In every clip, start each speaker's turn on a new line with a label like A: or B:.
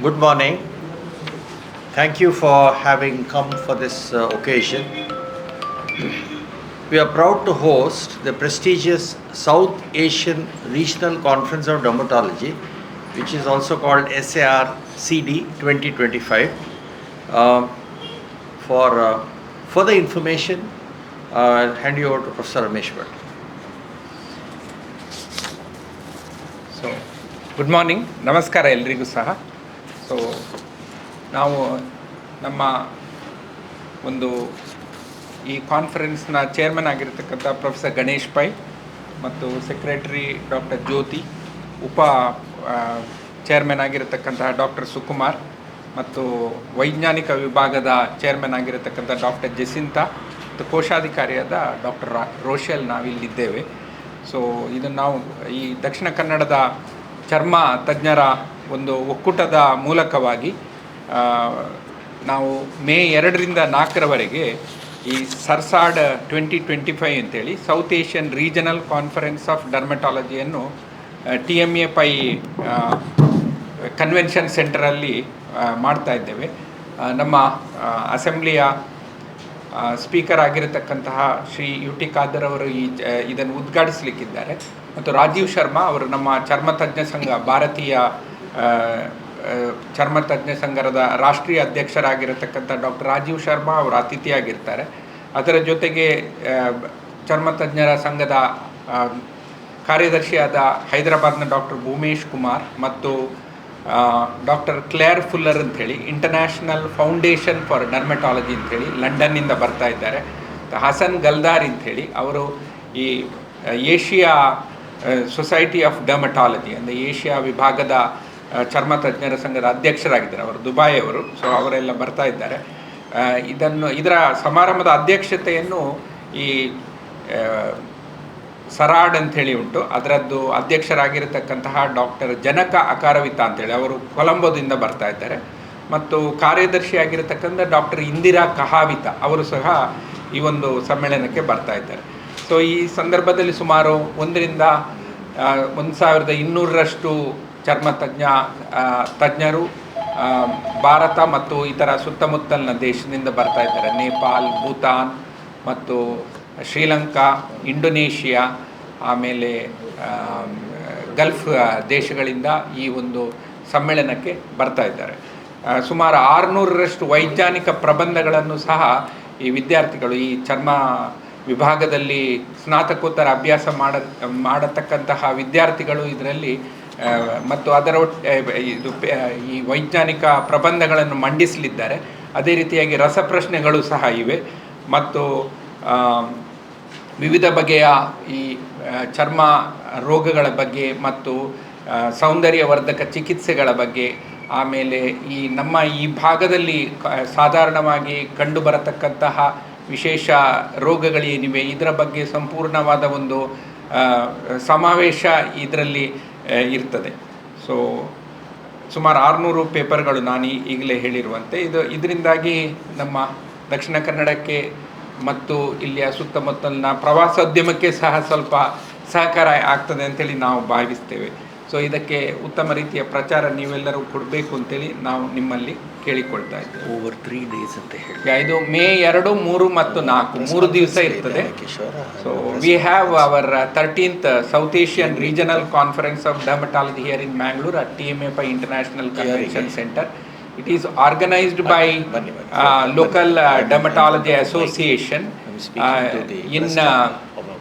A: Good morning. Thank you for having come for this uh, occasion. We are proud to host the prestigious South Asian Regional Conference of Dermatology, which is also called SAR CD 2025. Um, for uh, further information, uh, I'll hand you over to Professor Ramesh Bhatt.
B: So good morning ನಮಸ್ಕಾರ ಎಲ್ರಿಗೂ ಸಹ so ನಾವು ನಮ್ಮ ಒಂದು ಈ ಕಾನ್ಫರೆನ್ಸ್ನ chairman ಆಗಿರ್ತಕ್ಕಂಥ professor Ganesh Pai ಮತ್ತು ಸೆಕ್ರೆಟರಿ ಡಾಕ್ಟರ್ ಜ್ಯೋತಿ ಉಪ ಚೇರ್ಮನ್ ಆಗಿರತಕ್ಕಂತಹ ಡಾಕ್ಟರ್ ಸುಕುಮಾರ್ ಮತ್ತು ವೈಜ್ಞಾನಿಕ ವಿಭಾಗದ ಚೇರ್ಮನ್ ಆಗಿರತಕ್ಕಂಥ ಡಾಕ್ಟರ್ ಜೆಸಿಂತಾ ಮತ್ತು ಕೋಶಾಧಿಕಾರಿಯಾದ ಡಾಕ್ಟರ್ ರೋಷೆಲ್ ನಾವಿಲ್ಲಿದ್ದೇವೆ. ಸೊ ಇದನ್ನು ನಾವು ಈ ದಕ್ಷಿಣ ಕನ್ನಡದ ಚರ್ಮ ತಜ್ಞರ ಒಂದು ಒಕ್ಕೂಟದ ಮೂಲಕವಾಗಿ ನಾವು ಮೇ ಎರಡರಿಂದ ನಾಲ್ಕರವರೆಗೆ ಈ ಸರ್ಸಾಡ್ ಟ್ವೆಂಟಿ ಟ್ವೆಂಟಿ ಫೈವ್ ಅಂತೇಳಿ South Asian regional conference of ಡರ್ಮೆಟಾಲಜಿಯನ್ನು T M A Pai convention ಸೆಂಟರಲ್ಲಿ ಮಾಡ್ತಾ ಇದ್ದೇವೆ. ನಮ್ಮ ಅಸೆಂಬ್ಲಿಯ ಸ್ಪೀಕರ್ ಆಗಿರತಕ್ಕಂತಹ ಶ್ರೀ ಯು ಟಿ ಖಾದರ್ ಅವರು ಈ ಇದನ್ನು ಉದ್ಘಾಟಿಸಲಿಕ್ಕಿದ್ದಾರೆ. ಮತ್ತು ರಾಜೀವ್ ಶರ್ಮಾ ಅವರು ನಮ್ಮ ಚರ್ಮ ತಜ್ಞ ಸಂಘ ಭಾರತೀಯ ಚರ್ಮ ತಜ್ಞ ಸಂಘದ ರಾಷ್ಟ್ರೀಯ ಅಧ್ಯಕ್ಷರಾಗಿರತಕ್ಕಂಥ ಡಾಕ್ಟರ್ ರಾಜೀವ್ ಶರ್ಮಾ ಅವರು ಅತಿಥಿಯಾಗಿರ್ತಾರೆ. ಅದರ ಜೊತೆಗೆ ಚರ್ಮ ತಜ್ಞರ ಸಂಘದ ಕಾರ್ಯದರ್ಶಿಯಾದ ಹೈದರಾಬಾದ್ನ ಡಾಕ್ಟರ್ ಭೂಮೇಶ್ ಕುಮಾರ್ ಮತ್ತು ಡಾಕ್ಟರ್ ಕ್ಲೇರ್ ಫುಲ್ಲರ್ ಅಂಥೇಳಿ, ಇಂಟರ್ನ್ಯಾಷನಲ್ ಫೌಂಡೇಶನ್ ಫಾರ್ ಡರ್ಮೆಟಾಲಜಿ ಅಂಥೇಳಿ ಲಂಡನ್ನಿಂದ ಬರ್ತಾ ಇದ್ದಾರೆ. ಹಸನ್ ಗಲ್ದಾರ್ ಅಂಥೇಳಿ, ಅವರು ಈ ಏಷ್ಯಾ ಸೊಸೈಟಿ ಆಫ್ ಡರ್ಮೆಟಾಲಜಿ, ಅಂದರೆ ಏಷ್ಯಾ ವಿಭಾಗದ ಚರ್ಮ ತಜ್ಞರ ಸಂಘದ ಅಧ್ಯಕ್ಷರಾಗಿದ್ದಾರೆ ಅವರು ದುಬೈ ಅವರು ಸೊ ಅವರೆಲ್ಲ ಬರ್ತಾ ಇದ್ದಾರೆ. ಇದನ್ನು, ಇದರ ಸಮಾರಂಭದ ಅಧ್ಯಕ್ಷತೆಯನ್ನು ಈ ಸರಾಡ್ ಅಂಥೇಳಿ ಉಂಟು. ಅದರದ್ದು ಅಧ್ಯಕ್ಷರಾಗಿರತಕ್ಕಂತಹ ಡಾಕ್ಟರ್ ಜನಕ ಅಕಾರವಿತ ಅಂತೇಳಿ ಅವರು ಕೊಲಂಬೋದಿಂದ ಬರ್ತಾ ಇದ್ದಾರೆ. ಮತ್ತು ಕಾರ್ಯದರ್ಶಿಯಾಗಿರತಕ್ಕಂಥ ಡಾಕ್ಟರ್ ಇಂದಿರಾ ಕಹಾವಿತ ಅವರು ಸಹ ಈ ಒಂದು ಸಮ್ಮೇಳನಕ್ಕೆ ಬರ್ತಾ ಇದ್ದಾರೆ. ಸೊ ಈ ಸಂದರ್ಭದಲ್ಲಿ ಸುಮಾರು ಒಂದರಿಂದ ಒಂದು ಸಾವಿರದ ಇನ್ನೂರರಷ್ಟು ಚರ್ಮ ತಜ್ಞ ತಜ್ಞರು ಭಾರತ ಮತ್ತು ಇತರ ಸುತ್ತಮುತ್ತಲಿನ ದೇಶದಿಂದ ಬರ್ತಾ ಇದ್ದಾರೆ. ನೇಪಾಲ್, ಭೂತಾನ್ ಮತ್ತು ಶ್ರೀಲಂಕಾ, ಇಂಡೋನೇಷಿಯಾ, ಆಮೇಲೆ ಗಲ್ಫ್ ದೇಶಗಳಿಂದ ಈ ಒಂದು ಸಮ್ಮೇಳನಕ್ಕೆ ಬರ್ತಾ ಇದ್ದಾರೆ. ಸುಮಾರು ಆರುನೂರರಷ್ಟು ವೈಜ್ಞಾನಿಕ ಪ್ರಬಂಧಗಳನ್ನು ಸಹ ಈ ವಿದ್ಯಾರ್ಥಿಗಳು ಈ ಚರ್ಮ ವಿಭಾಗದಲ್ಲಿ ಸ್ನಾತಕೋತ್ತರ ಅಭ್ಯಾಸ ಮಾಡ, ಮಾಡತಕ್ಕಂತಹ ವಿದ್ಯಾರ್ಥಿಗಳು ಇದರಲ್ಲಿ ಮತ್ತು ಅದರ ಇದು ಈ ವೈಜ್ಞಾನಿಕ ಪ್ರಬಂಧಗಳನ್ನು ಮಂಡಿಸಲಿದ್ದಾರೆ. ಅದೇ ರೀತಿಯಾಗಿ ರಸಪ್ರಶ್ನೆಗಳು ಸಹ ಇವೆ. ಮತ್ತು ವಿವಿಧ ಬಗೆಯ ಈ ಚರ್ಮ ರೋಗಗಳ ಬಗ್ಗೆ ಮತ್ತು ಸೌಂದರ್ಯವರ್ಧಕ ಚಿಕಿತ್ಸೆಗಳ ಬಗ್ಗೆ, ಆಮೇಲೆ ಈ ನಮ್ಮ ಈ ಭಾಗದಲ್ಲಿ ಸಾಧಾರಣವಾಗಿ ಕಂಡು ಕಂಡುಬರತಕ್ಕಂತಹ ವಿಶೇಷ ರೋಗಗಳೇನಿವೆ, ಇದರ ಬಗ್ಗೆ ಸಂಪೂರ್ಣವಾದ ಒಂದು ಸಮಾವೇಶ ಇದರಲ್ಲಿ ಇರ್ತದೆ. ಸೊ ಸುಮಾರು ಆರುನೂರು ಪೇಪರ್ಗಳು ನಾನು ಈಗಲೇ ಹೇಳಿರುವಂತೆ. ಇದು ಇದರಿಂದಾಗಿ ನಮ್ಮ ದಕ್ಷಿಣ ಕನ್ನಡಕ್ಕೆ ಮತ್ತು ಇಲ್ಲಿಯ ಸುತ್ತಮುತ್ತಲಿನ ಪ್ರವಾಸೋದ್ಯಮಕ್ಕೆ ಸಹ ಸ್ವಲ್ಪ ಸಹಕಾರ ಆಗ್ತದೆ ಅಂತೇಳಿ ನಾವು ಭಾವಿಸ್ತೇವೆ. ಸೊ ಇದಕ್ಕೆ ಉತ್ತಮ ರೀತಿಯ ಪ್ರಚಾರ ನೀವೆಲ್ಲರೂ ಕೊಡಬೇಕು ಅಂತೇಳಿ ನಾವು ನಿಮ್ಮಲ್ಲಿ ಕೇಳಿಕೊಳ್ತಾ ಇದ್ದೇವೆ.
A: ಓವರ್ ತ್ರೀ ಡೇಸ್ ಅಂತ ಹೇಳಿ.
B: ಇದು ಮೇ ಎರಡು ಮೂರು ಮತ್ತು ನಾಲ್ಕು. ಮೂರು ದಿವಸ ಇರ್ತದೆ. So we have our thirteenth south Asian regional conference of dermatology here in Mangalore at T M A Pai international convention centre it is organised by
A: local
B: dermatology association in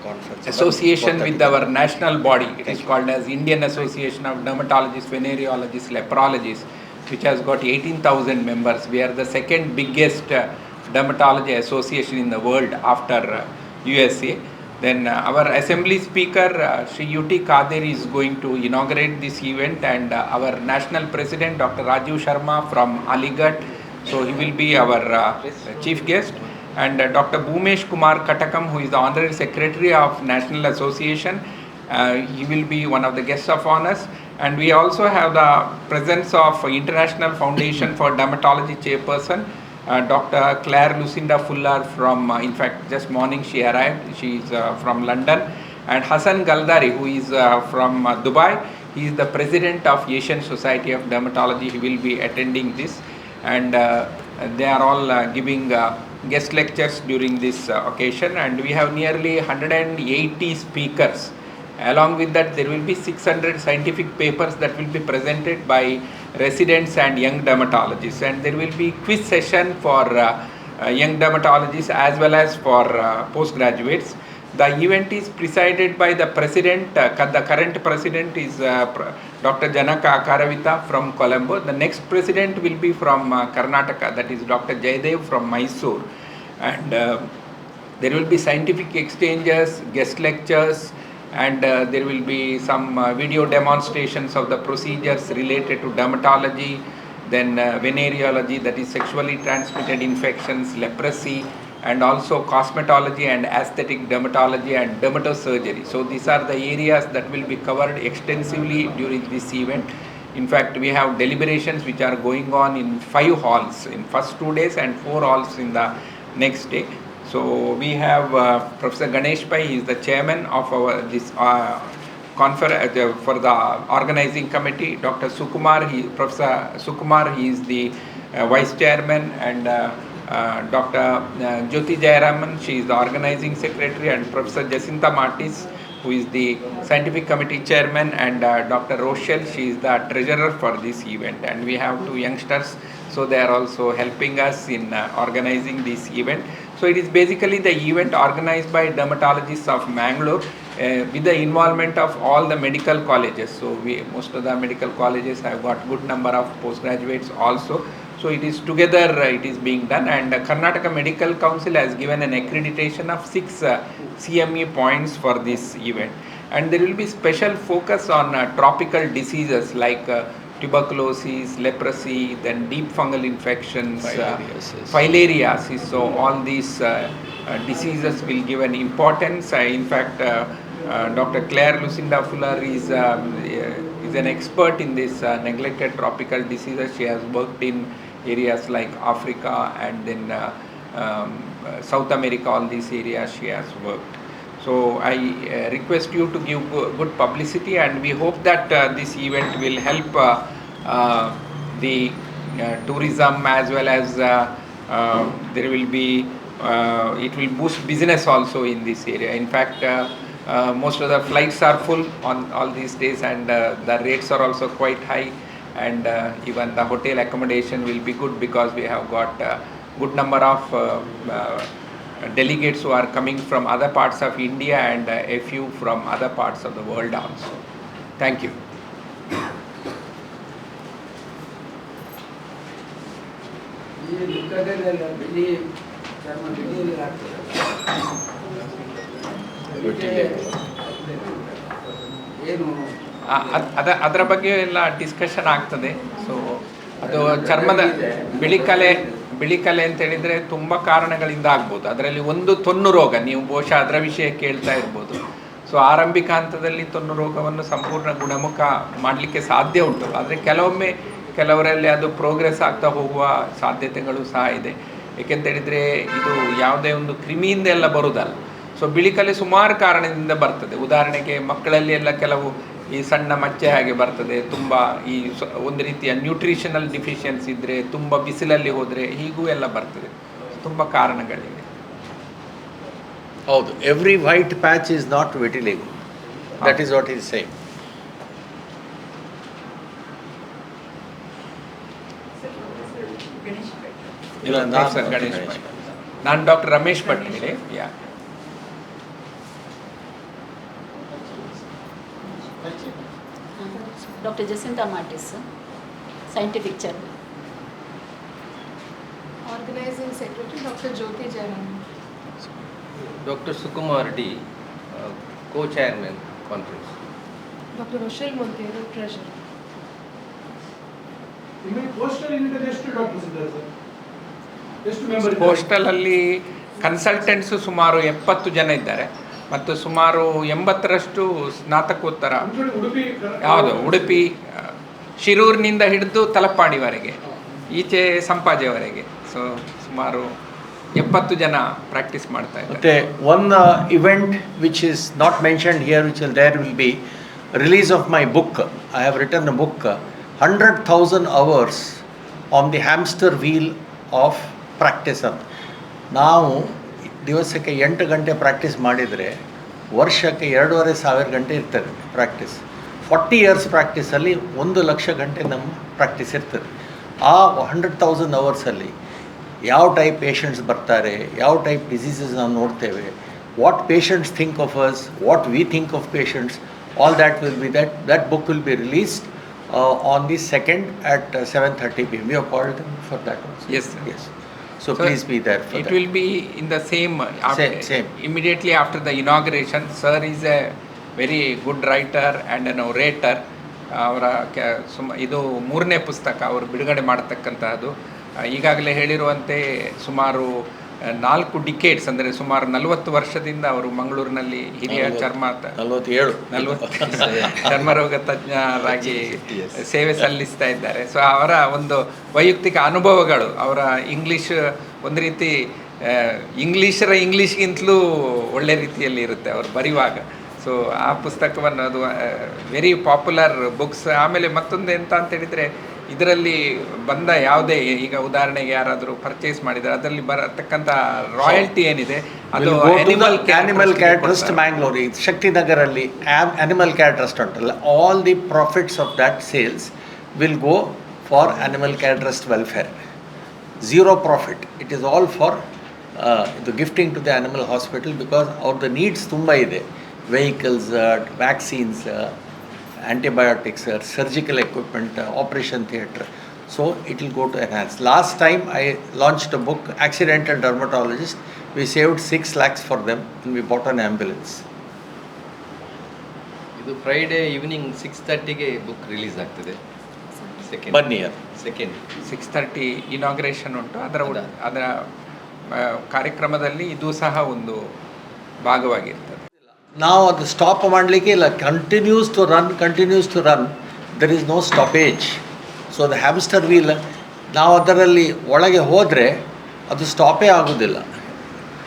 B: dermatology association
A: I'm speaking to the
B: in
A: president of our conference.
B: association with
A: Thank
B: our national body. It is called as Indian Association of Dermatologists, Venereologists, Leprologists, which has got 18,000 members. We are the second biggest uh, dermatology association in the world after uh, USA. Then uh, our assembly speaker, uh, Sri Yuti Kadir, is going to inaugurate this event, and uh, our national president, Dr. Rajiv Sharma from Aligarh, so he will be our uh, chief guest. And uh, Dr. Bhumesh Kumar Katakam, who is the honorary secretary of National Association, uh, he will be one of the guests of honors. And we also have the presence of International Foundation for Dermatology chairperson, uh, Dr. Claire Lucinda Fuller from, uh, in fact, just morning she arrived. She is uh, from London. And Hassan Galdari, who is uh, from Dubai. He is the president of Asian Society of Dermatology. He will be attending this, and they are all giving guest lectures during this uh, occasion. And we have nearly 180 speakers. Along with that, there will be 600 scientific papers that will be presented by residents and young dermatologists, and there will be quiz session for uh, uh, young dermatologists as well as for uh, postgraduates. The event is presided by the president, uh, the current president is uh, Dr. Janaka Akaravita from Colombo. The next president will be from uh, Karnataka, that is Dr. Jaydev from Mysore. And uh, there will be scientific exchanges, guest lectures, and uh, there will be some uh, video demonstrations of the procedures related to dermatology, then uh, venereology, that is sexually transmitted infections, leprosy, and also cosmetology and aesthetic dermatology and dermatosurgery. So these are the areas that will be covered extensively during this event. In fact, we have deliberations which are going on in five halls in first two days and four halls in the next day. So we have uh, Professor Ganesh Pai, he is the chairman of our this uh, conference uh, for the organizing committee. Dr. Sukumar, he, Professor Sukumar, he is the uh, vice chairman, and uh, Dr. uh, Jyoti Jayaraman, she is the organizing secretary, and Professor Jacinta Martis, who is the scientific committee chairman, and uh, Dr. Rochelle, she is the treasurer for this event. And we have two youngsters, so they are also helping us in uh, organizing this event. So it is basically the event organized by dermatologists of Mangalore uh, with the involvement of all the medical colleges. So we most of the medical colleges have got good number of postgraduates also. So it is together uh, it is being done and uh, Karnataka Medical Council has given an accreditation of six uh, CME points for this event. And there will be special focus on uh, tropical diseases like uh, tuberculosis, leprosy, then deep fungal infections,
A: Filariasis.
B: So all these uh, uh, diseases will give an importance. Uh, in fact, uh, uh, Dr. Claire Lucinda Fuller is um, uh, is an expert in this uh, neglected tropical diseases. She has worked in areas like Africa and then uh, um, South America. All these areas she has worked. So I uh, request you to give good publicity, and we hope that uh, this event will help the tourism as well as uh, there will be uh, it will boost business also in this area. In fact, uh, uh, most of the flights are full on all these days, and the rates are also quite high, and even the hotel accommodation will be good because we have got good number of delegates who are coming from other parts of India and a few from other parts of the world also. Thank you.
C: ಏನು
B: ಅದ್- ಅದ ಅದರ ಬಗ್ಗೆ ಎಲ್ಲ discussion ಆಗ್ತದೆ. So ಅದು ಚರ್ಮದ ಬಿಳಿ ಕಲೆ ಬಿಳಿ ಕಲೆ ಅಂತ ಹೇಳಿದ್ರೆ ತುಂಬ ಕಾರಣಗಳಿಂದ ಆಗ್ಬೋದು. ಅದರಲ್ಲಿ ಒಂದು ತೊನ್ನು ರೋಗ ನೀವು ಬಹುಶಃ ಅದರ ವಿಷಯ ಕೇಳ್ತಾ ಇರ್ಬೋದು. ಸೊ ಆರಂಭಿಕ ಹಂತದಲ್ಲಿ ತೊನ್ನು ರೋಗವನ್ನು ಸಂಪೂರ್ಣ ಗುಣಮುಖ ಮಾಡಲಿಕ್ಕೆ ಸಾಧ್ಯ ಉಂಟು. ಆದರೆ ಕೆಲವೊಮ್ಮೆ ಕೆಲವರಲ್ಲಿ ಅದು ಪ್ರೋಗ್ರೆಸ್ ಆಗ್ತಾ ಹೋಗುವ ಸಾಧ್ಯತೆಗಳು ಸಹ ಇದೆ. ಏಕೆಂತ ಹೇಳಿದ್ರೆ ಇದು ಯಾವುದೇ ಒಂದು ಕ್ರಿಮಿಯಿಂದ ಎಲ್ಲ ಬರುವುದಲ್ಲ. ಸೊ ಬಿಳಿ ಕಲೆ ಸುಮಾರು ಕಾರಣದಿಂದ ಬರ್ತದೆ. ಉದಾಹರಣೆಗೆ ಮಕ್ಕಳಲ್ಲಿ ಎಲ್ಲ ಕೆಲವು ಈ ಸಣ್ಣ ಮಚ್ಚೆ ಹಾಗೆ ಬರ್ತದೆ ತುಂಬ ಈ ಒಂದು ರೀತಿಯ ನ್ಯೂಟ್ರಿಷನಲ್ ಡಿಫಿಷಿಯನ್ಸಿ ಇದ್ದರೆ ತುಂಬ ಬಿಸಿಲಲ್ಲಿ ಹೋದರೆ ಹೀಗೂ ಎಲ್ಲ ಬರ್ತದೆ. ತುಂಬ ಕಾರಣಗಳಿವೆ.
A: ಹೌದು every white patch is not vitiligo that is what is same ಇಲ್ಲ
B: ಸರ್ ಗಣೇಶ್ ಭಟ್. ನಾನು ಡಾಕ್ಟರ್ ರಮೇಶ್ ಭಟ್ ಹೇಳಿ ಯಾ
D: doctor Jacinta Martis scientific chair
E: organising secretary doctor Jyothi Jayaram
F: doctor Sukumar D co chairman conference
E: doctor Roshal Monteiro treasurer
G: ನಿಮಗೆ postal invitation ಎಷ್ಟು doctors ಇದ್ದಾರೆ sir ಎಷ್ಟು member
B: postal ಅಲ್ಲಿ consultants ಸುಮಾರು ಎಪ್ಪತ್ತು ಜನ ಇದ್ದಾರೆ. ಮತ್ತು ಸುಮಾರು ಎಂಬತ್ತರಷ್ಟು ಸ್ನಾತಕೋತ್ತರ. ಯಾವುದು? ಉಡುಪಿ, ಶಿರೂರಿನಿಂದ ಹಿಡಿದು ತಲಪ್ಪಾಡಿವರೆಗೆ, ಈಚೆ ಸಂಪಾಜೆವರೆಗೆ. ಸೊ ಸುಮಾರು ಎಪ್ಪತ್ತು ಜನ ಪ್ರಾಕ್ಟೀಸ್ ಮಾಡ್ತಾ ಇದ್ದಾರೆ.
A: ಮತ್ತೆ one event which is not mentioned here which there will be release of my book I have written a book hundred thousand hours on the hamster wheel of practice ಅಂತ ನಾವು ದಿವಸಕ್ಕೆ ಎಂಟು ಗಂಟೆ ಪ್ರಾಕ್ಟೀಸ್ ಮಾಡಿದರೆ ವರ್ಷಕ್ಕೆ ಎರಡೂವರೆ ಸಾವಿರ ಗಂಟೆ ಇರ್ತದೆ ಪ್ರಾಕ್ಟೀಸ್ ಫಾರ್ಟಿ ಇಯರ್ಸ್ ಪ್ರಾಕ್ಟೀಸಲ್ಲಿ ಒಂದು ಲಕ್ಷ ಗಂಟೆ ನಮ್ಮ ಪ್ರಾಕ್ಟೀಸ್ ಇರ್ತದೆ. ಆ ಹಂಡ್ರೆಡ್ ತೌಸಂಡ್ ಅವರ್ಸಲ್ಲಿ ಯಾವ ಟೈಪ್ ಪೇಷಂಟ್ಸ್ ಬರ್ತಾರೆ ಯಾವ ಟೈಪ್ ಡಿಸೀಸಸ್ ನಾವು ನೋಡ್ತೇವೆ what patients think of us what we think of patients all that will be that that book will be released on the second at seven thirty P M you called for for yes also.
B: Yes.
A: So please be there for
B: It
A: that.
B: will be in the same, after-
A: Same, same.
B: immediately after the inauguration. Sir is a very good writer and an orator. ಅವರ ಕೆ ಸುಮ ಇದು ಮೂರನೇ ಪುಸ್ತಕ ಅವರು ಬಿಡುಗಡೆ ಮಾಡತಕ್ಕಂತಹದ್ದು ಈಗಾಗಲೇ ಹೇಳಿರುವಂತೆ ಸುಮಾರು ನಾಲ್ಕು ಡಿಕೇಟ್ಸ್ ಅಂದರೆ ಸುಮಾರು ನಲವತ್ತು ವರ್ಷದಿಂದ ಅವರು ಮಂಗಳೂರಿನಲ್ಲಿ ಹಿರಿಯ. ಚರ್ಮ
A: ನಲವತ್ತೇಳು.
B: ನಲವತ್ತು ಚರ್ಮರೋಗ ತಜ್ಞರಾಗಿ ಸೇವೆ ಸಲ್ಲಿಸ್ತಾ ಇದ್ದಾರೆ. ಸೊ ಅವರ ಒಂದು ವೈಯಕ್ತಿಕ ಅನುಭವಗಳು ಅವರ ಇಂಗ್ಲೀಷ್ ಒಂದು ರೀತಿ ಇಂಗ್ಲೀಷರ ಇಂಗ್ಲೀಷ್ಗಿಂತಲೂ ಒಳ್ಳೆ ರೀತಿಯಲ್ಲಿ ಇರುತ್ತೆ ಅವರು ಬರೆಯುವಾಗ ಸೊ ಆ ಪುಸ್ತಕವನ್ನು ಅದು ವೆರಿ ಪಾಪ್ಯುಲರ್ ಬುಕ್ಸ್ ಆಮೇಲೆ ಮತ್ತೊಂದು ಎಂತ ಅಂತ ಹೇಳಿದರೆ ಇದರಲ್ಲಿ ಬಂದ ಯಾವುದೇ ಈಗ ಉದಾಹರಣೆಗೆ ಯಾರಾದರೂ ಪರ್ಚೇಸ್ ಮಾಡಿದರೆ ಅದರಲ್ಲಿ ಬರತಕ್ಕಂಥ ರಾಯಲ್ಟಿ ಏನಿದೆ? ಅದು animal
A: animal care trust Mangalore ಶಕ್ತಿನಗರಲ್ಲಿ Animal Care Trust ಉಂಟಲ್ಲ all the profits of that sales will go for animal care trust welfare zero profit it is all for ಇದು gifting to the animal hospital because ಅವ್ರದ್ದು needs ತುಂಬ ಇದೆ. Vehicles vaccines antibiotics surgical equipment operation theatre so it will go to enhance last time I launched a book accidental dermatologist we saved six lakhs for them we bought an ambulance
F: ಇದು Friday evening six ತರ್ಟಿಗೆ book release ಆಗ್ತದೆ. Second
A: ಬನ್ನಿ
F: second
B: six thirty inauguration ಉಂಟು. ಅದರ ಅದರ ಕಾರ್ಯಕ್ರಮದಲ್ಲಿ ಇದು ಸಹ ಒಂದು ಭಾಗವಾಗಿರ್ತದೆ
A: ನಾವು ಅದು ಸ್ಟಾಪ್ ಮಾಡಲಿಕ್ಕೆ ಇಲ್ಲ. Continues to run continues to run there is no stoppage so the hamster wheel ನಾವು ಅದರಲ್ಲಿ ಒಳಗೆ ಹೋದರೆ ಅದು ಸ್ಟಾಪೇ ಆಗೋದಿಲ್ಲ.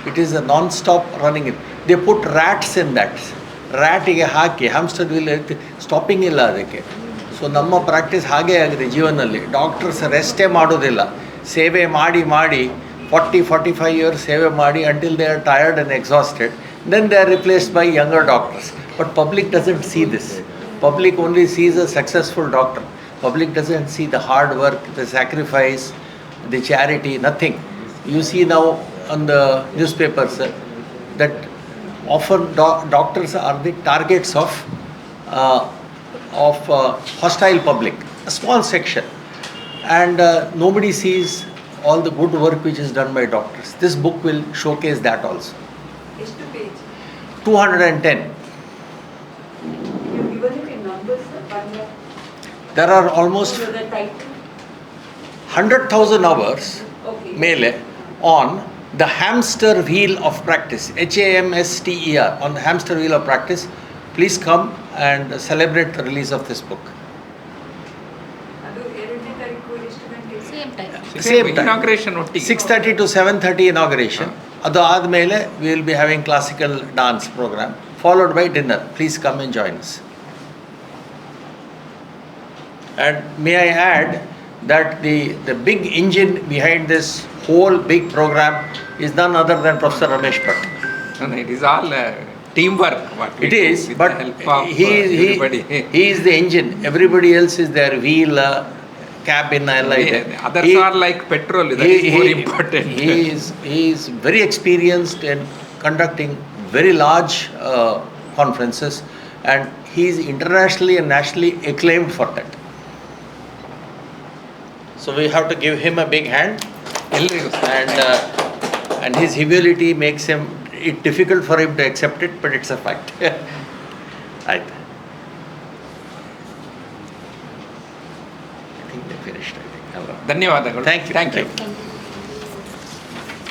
A: It is a non stop running in they put rats in that ರ್ಯಾಟಿಗೆ ಹಾಕಿ ಹ್ಯಾಮ್ಸ್ಟರ್ ವೀಲ್ ಸ್ಟಾಪಿಂಗ್ ಇಲ್ಲ ಅದಕ್ಕೆ. ಸೊ ನಮ್ಮ ಪ್ರಾಕ್ಟೀಸ್ ಹಾಗೇ ಆಗಿದೆ ಜೀವನದಲ್ಲಿ. ಡಾಕ್ಟರ್ಸ್ ರೆಸ್ಟೇ ಮಾಡೋದಿಲ್ಲ. ಸೇವೆ ಮಾಡಿ ಮಾಡಿ ಫಾರ್ಟಿ ಫಾರ್ಟಿ ಫೈವ್ ಇಯರ್ಸ್ ಸೇವೆ ಮಾಡಿ until they are tired and exhausted then they are replaced by younger doctors. But public doesn't see this. Public only sees a successful doctor. Public doesn't see the hard work, the sacrifice, the charity, nothing. You see now on the newspapers uh, that often do- doctors are the targets of uh, of uh, hostile public, a small section, and uh, nobody sees all the good work which is done by doctors. This book will showcase that also. 210. there are almost 100,000 hours mele on the hamster wheel of practice H A M S T E R on the hamster wheel of practice. Please come and celebrate the release of this book. Same time. Inauguration. 6:30 to 7:30 inauguration. Ah. ಅದು ಆದಮೇಲೆ we will be having classical dance programme followed by dinner please come and join us And may I add that the, the big engine behind this whole big program is none other than Professor Ramesh Bhatt.
B: It is all team work
A: It is, but he, he, he is the engine. Everybody else is their wheel, uh, cabin. I like
B: yeah,
A: others
B: are like petrol.
A: That
B: is
A: more
B: important.
A: He is he is very experienced in conducting very large uh, conferences, and he is internationally and nationally acclaimed for that. So we have to give him a big hand, and uh, and his humility makes him it difficult for him to accept it, but it's a fact. right.
B: ಧನ್ಯವಾದಗಳು.
A: Thank you thank you